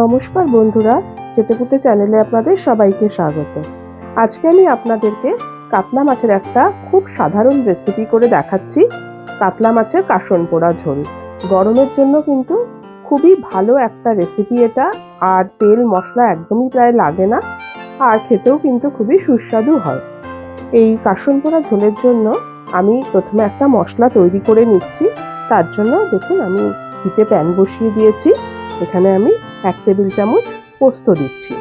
নমস্কার বন্ধুরা, চেটেপুটে চ্যানেলে আপনাদের সবাইকে স্বাগত। আজকে আমি আপনাদেরকে কাতলা মাছের একটা খুব সাধারণ রেসিপি করে দেখাচ্ছি। কাতলা মাছের কাসন পোড়া ঝোল। গরমের জন্য কিন্তু খুবই ভালো একটা রেসিপি এটা, আর তেল মশলা একদমই প্রায় লাগে না, আর খেতেও কিন্তু খুবই সুস্বাদু হয়। এই কাসন পোড়া ঝোলের জন্য আমি প্রথমে একটা মশলা তৈরি করে নিচ্ছি। তার জন্য দেখুন আমি হিটে প্যান বসিয়ে দিয়েছি। এখানে আমি এক টেবিল চামচ পোস্ত দিচ্ছি।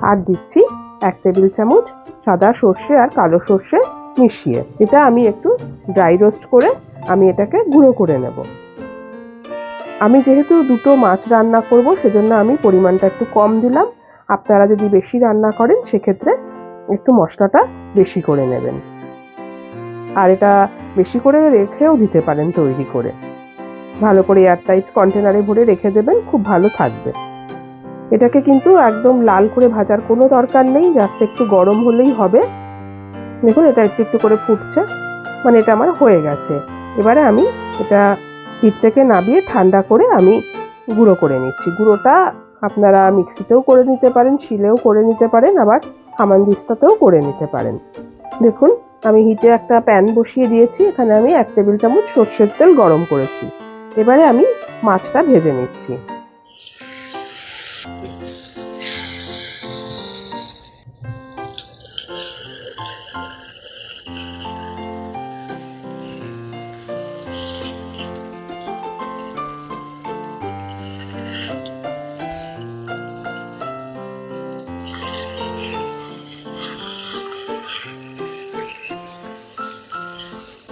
আর দিচ্ছি এক টেবিল চামচ সাদা সর্ষে আর কালো সর্ষে মিশিয়ে। এটা আমি একটু ড্রাই রোস্ট করে আমি এটাকে গুঁড়ো করে নেব। আমি যেহেতু দুটো মাছ রান্না করব, সেজন্য আমি পরিমাণটা একটু কম দিলাম। আপনারা যদি বেশি রান্না করেন, সেক্ষেত্রে একটু মশলাটা বেশি করে নেবেন। আর এটা বেশি করে রেখেও দিতে পারেন তৈরি করে। ভালো করে এয়ারটাইট কন্টেনারে ভরে রেখে দেবেন, খুব ভালো থাকবে। এটাকে কিন্তু একদম লাল করে ভাজার কোনো দরকার নেই জাস্ট একটু গরম হলেই হবে। দেখুন, এটা একটু একটু করে ফুটছে মানে এটা আমার হয়ে গেছে। এবারে আমি এটা হিট থেকে নামিয়ে ঠান্ডা করে আমি গুঁড়ো করে নিচ্ছি। গুঁড়োটা আপনারা মিক্সিতেও করে নিতে পারেন, শিলেও করে নিতে পারেন, আবার হামানদিস্তাতেও করে নিতে পারেন। দেখুন, আমি হিটে একটা প্যান বসিয়ে দিয়েছি, এখানে আমি এক টেবিল চামচ সর্ষের তেল গরম করেছি। এবারে আমি মাছটা ভেজে নিচ্ছি।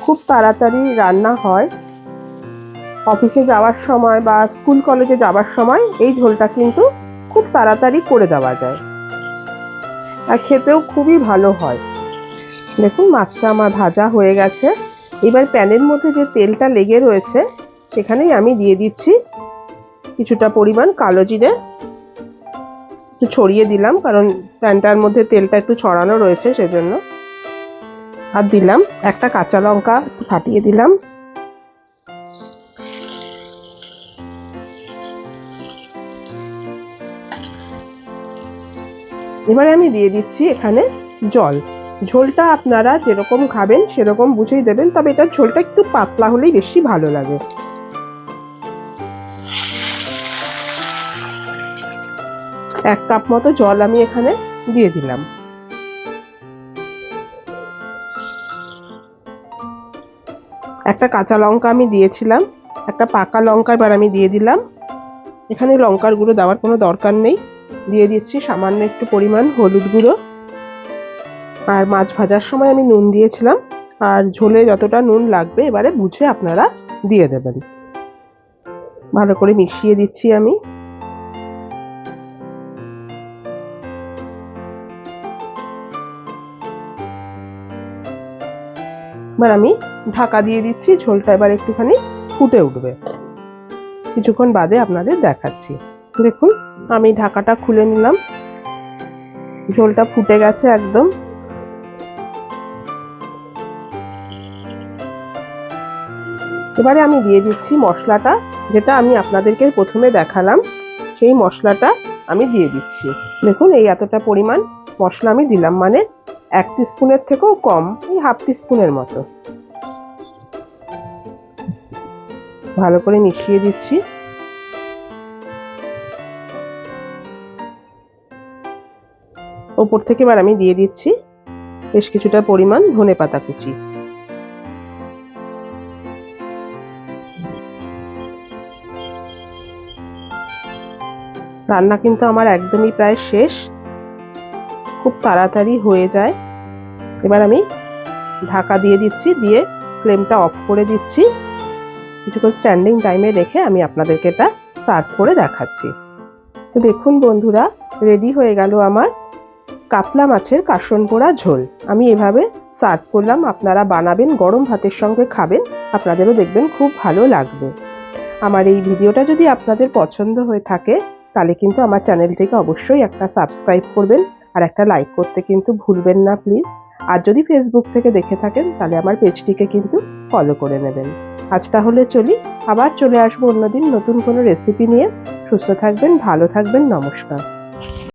খুব তাড়াতাড়ি রান্না হয়। অফিসে যাওয়ার সময় বা স্কুল কলেজে যাওয়ার সময় এই ঝোলটা কিন্তু খুব তাড়াতাড়ি করে দেওয়া যায়। আর খেতেও খুবই ভালো হয়। দেখুন, মাছটা আমার ভাজা হয়ে গেছে। এবার প্যানের মধ্যে যে তেলটা লেগে রয়েছে, সেখানেই আমি দিয়ে দিচ্ছি কিছুটা পরিমাণ কালো জিরে। একটু ছড়িয়ে দিলাম, কারণ প্যানটার মধ্যে তেলটা একটু ছড়ানো রয়েছে সেজন্য। আর দিলাম একটা কাঁচা লঙ্কা ফাটিয়ে দিলাম। এবারে আমি দিয়ে দিচ্ছি এখানে জল। ঝোলটা আপনারা যেরকম খাবেন সেরকম বুঝেই দেবেন, তবে এটা ঝোলটা একটু পাতলা হলেই বেশি ভালো লাগে। এক কাপ মতো জল আমি এখানে দিয়ে দিলাম। একটা কাঁচা লঙ্কা আমি দিয়েছিলাম, একটা পাকা লঙ্কা এবার আমি দিয়ে দিলাম। এখানে লঙ্কার গুঁড়ো দেওয়ার কোনো দরকার নেই। দিয়ে দিচ্ছি সামান্য একটু পরিমাণ হলুদ গুঁড়ো। আর মাছ ভাজার সময় আমি নুন দিয়েছিলাম। আর ঝোলে যতটা নুন লাগবে এবারে বুঝে আপনারা দিয়ে দেবেন। ভালো করে মিশিয়ে দিচ্ছি আমি। এবার আমি ঢাকা দিয়ে দিচ্ছি, ঝোলটা এবার একটুখানি ফুটে উঠবে। কিছুক্ষণ বাদে আপনাদের দেখাচ্ছি। দেখুন আমি ঢাকাটা খুলে নিলাম। ঝোলটা ফুটে গেছে একদম। এবারে আমি দিয়ে দিচ্ছি মশলাটা, যেটা আমি আপনাদেরকে প্রথমে দেখালাম। সেই মশলাটা আমি দিয়ে দিচ্ছি। দেখুন, এই এতটা পরিমাণ মশলা আমি দিলাম মানে এক স্পুনের থেকেও কম, এই হাফ স্পুনের মতো। ভালো করে মিশিয়ে দিচ্ছি। ওপর থেকে এবার আমি দিয়ে দিচ্ছি বেশ কিছুটা পরিমাণ ধনে পাতা কুচি। রান্না কিন্তু আমার একদমই প্রায় শেষ। খুব তাড়াতাড়ি হয়ে যায়। এবার আমি ঢাকা দিয়ে দিচ্ছি, দিয়ে ফ্লেমটা অফ করে দিচ্ছি। কিছুক্ষণ স্ট্যান্ডিং টাইমে রেখে আমি আপনাদেরকে এটা সার্ভ করে দেখাচ্ছি। তো দেখুন বন্ধুরা, রেডি হয়ে গেল আমার কাতলা মাছের কাসন পোড়া ঝোল। আমি এভাবে সার্ভ করলাম। আপনারা বানাবেন, গরম ভাতের সঙ্গে খাবেন। আপনাদেরও দেখবেন খুব ভালো লাগবে। আমার এই ভিডিওটা যদি আপনাদের পছন্দ হয়ে থাকে, তাহলে কিন্তু আমার চ্যানেলটিকে অবশ্যই একটা সাবস্ক্রাইব করবেন আর একটা লাইক করতে কিন্তু ভুলবেন না, প্লিজ। আর যদি ফেসবুক থেকে দেখে থাকেন, তাহলে আমার পেজটিকে কিন্তু ফলো করে নেবেন। আজ তাহলে চলি। আবার চলে আসব অন্যদিন নতুন কোনো রেসিপি নিয়ে। সুস্থ থাকবেন, ভালো থাকবেন, নমস্কার।